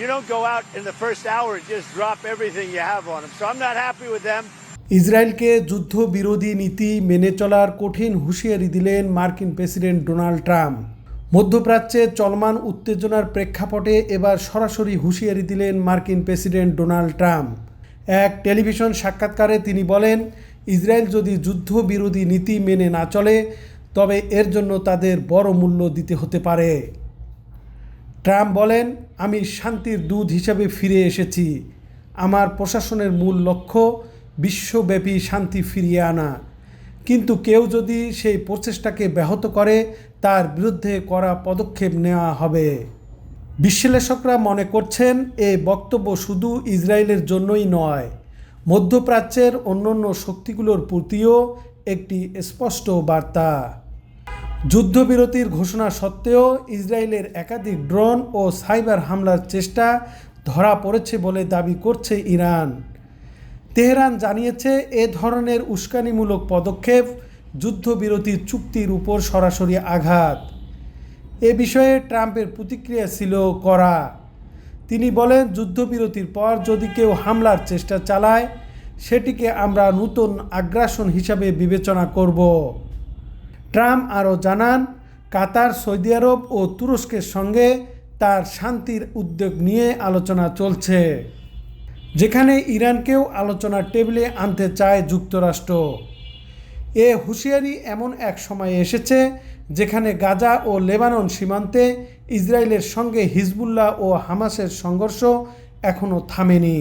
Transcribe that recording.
You don't go out in the first hour and just drop everything you have on them. So I'm not happy with them. ইসরায়েলকে যুদ্ধবিরোধী নীতি মেনে চলার কঠিন হুঁশিয়ারি দিলেন মার্কিন প্রেসিডেন্ট ডোনাল্ড ট্রাম্প মধ্যপ্রাচ্যে চলমান উত্তেজনার প্রেক্ষাপটে এবার সরাসরি হুঁশিয়ারি দিলেন মার্কিন প্রেসিডেন্ট ডোনাল্ড ট্রাম্প এক টেলিভিশন সাক্ষাৎকারে তিনি বলেন, ইসরায়েল যদি যুদ্ধবিরোধী নীতি মেনে না চলে, তবে এর জন্য তাদের বড় মূল্য দিতে হতে পারে ট্রাম্প বলেন, আমি শান্তির দূত হিসাবে ফিরে এসেছি। আমার প্রশাসনের মূল লক্ষ্য, বিশ্বব্যাপী শান্তি ফিরিয়ে আনা। কিন্তু কেউ যদি সেই প্রচেষ্টাকে ব্যাহত করে, তার বিরুদ্ধে করা পদক্ষেপ নেওয়া হবে। বিশ্লেষকরা মনে করছেন, এ বক্তব্য শুধু ইসরায়েলের জন্যই নয়, মধ্যপ্রাচ্যের অন্যান্য শক্তিগুলোর প্রতিও একটি স্পষ্ট বার্তা। যুদ্ধবিরতির ঘোষণা সত্ত্বেও ইসরায়েলের একাধিক ড্রোন ও সাইবার হামলার চেষ্টা ধরা পড়েছে বলে দাবি করছে ইরান। তেহরান জানিয়েছে, এ ধরনের উস্কানিমূলক পদক্ষেপ যুদ্ধবিরতির চুক্তির উপর সরাসরি আঘাত। এ বিষয়ে ট্রাম্পের প্রতিক্রিয়া ছিল করা তিনি বলেন, যুদ্ধবিরতির পর যদি কেউ হামলার চেষ্টা চালায়, সেটিকে আমরা নতুন আগ্রাসন হিসাবে বিবেচনা করব। ট্রাম্প আরও জানান, কাতার, সৌদি আরব ও তুরস্কের সঙ্গে তার শান্তির উদ্যোগ নিয়ে আলোচনা চলছে, যেখানে ইরানকেও আলোচনার টেবিলে আনতে চায় যুক্তরাষ্ট্র। এ হুঁশিয়ারি এমন এক সময় এসেছে, যেখানে গাজা ও লেবানন সীমান্তে ইসরায়েলের সঙ্গে হিজবুল্লাহ ও হামাসের সংঘর্ষ এখনও থামেনি।